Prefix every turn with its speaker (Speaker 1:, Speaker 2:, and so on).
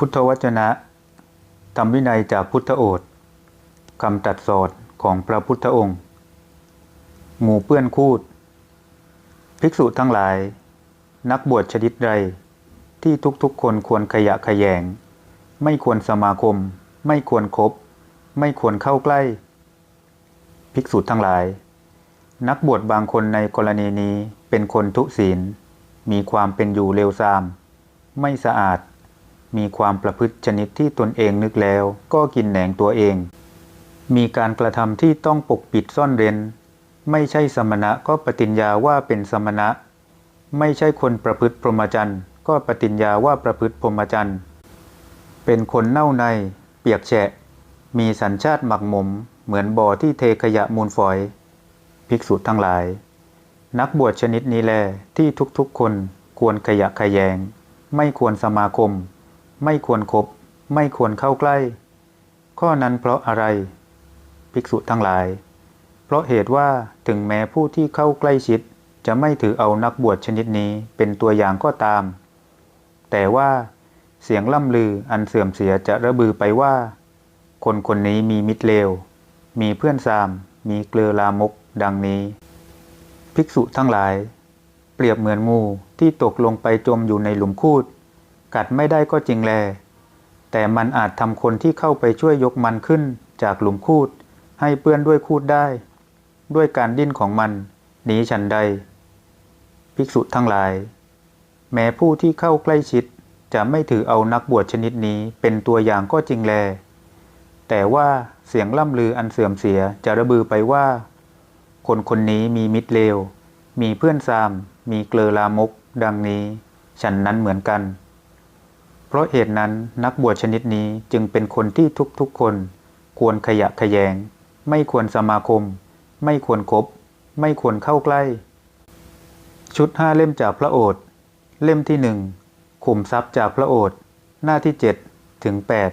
Speaker 1: พุทธวจนะธรรมวินัยจากพุทธโอษฐ์คำตัดสอนของพระพุทธองค์ หมู่เปื้อนคูด ภิกษุทั้งหลาย นักบวชชนิดใดที่ทุกๆคนควรขยะแขยง ไม่ควรสมาคม ไม่ควรครบไม่ควรเข้าใกล้ ภิกษุทั้งหลาย นักบวชบางคนในกรณีนี้เป็นคนทุศีล มีความเป็นอยู่เลวทราม ไม่สะอาด มีความประพฤติชนิดที่ตนเองนึกแล้ว ก็กินแหนงตัวเอง มีการกระทำที่ต้องปกปิดซ่อนเร้น ไม่ใช่สมณะก็ปฏิญญาว่าเป็นสมณะ ไม่ใช่คนประพฤติพรหมจรรย์ก็ปฏิญญาว่าประพฤติพรหมจรรย์เป็นคนเน่าใน เปียกแฉะ มีสัญชาติหมักหมม เหมือนบ่อที่เทขยะมูลฝอย ภิกษุทั้งหลาย นักบวชชนิดนี้แลที่ทุกๆคนควรขยะขยแยง ไม่ควรสมาคม ไม่ควรครบไม่ควรเข้าใกล้ ข้อนั้นเพราะอะไร ภิกษุทั้งหลาย เพราะเหตุว่าถึงแม้ผู้ที่เข้าใกล้ชิด จะไม่ถือเอานักบวชชนิดนี้เป็นตัวอย่างก็ตาม แต่ว่าเสียงล่ำลืออันเสื่อมเสียจะระบือไปว่า คนคนนี้มีมิตรเลว มีเพื่อนซาม มีเกลือลามกดังนี้ ภิกษุทั้งหลาย เปรียบเหมือนงูที่ตกลงไปจมอยู่ในหลุมคูด กัดไม่ได้ก็จริงแล แต่มันอาจทำคนที่เข้าไปช่วยยกมันขึ้นจากหลุมคูด ให้เปื้อนด้วยคูดได้ ด้วยการดิ้นของมัน หนีฉันใด ภิกษุทั้งหลาย แม้ผู้ที่เข้าใกล้ชิดจะไม่ถือเอานักบวชชนิดนี้เป็นตัวอย่างก็จริงแล แต่ว่าเสียงล่ำลืออันเสื่อมเสียจะระบือไปว่า คนคนนี้มีมิตรเลว มีเพื่อนซาม มีเกลอลามก ดังนี้ ฉันนั้นเหมือนกัน เพราะเหตุนั้นนักบวชชนิดนี้จึงเป็นคนที่ทุกๆคน ควรขยะขยง ไม่ควรสมาคม ไม่ควรครบไม่ควรเข้าใกล้ ชุดห้าเล่มจากพระโอษฐ์เล่มที่หนึ่งขุมทรัพย์จากพระโอษฐ์หน้าที่เจ็ดถึงแปด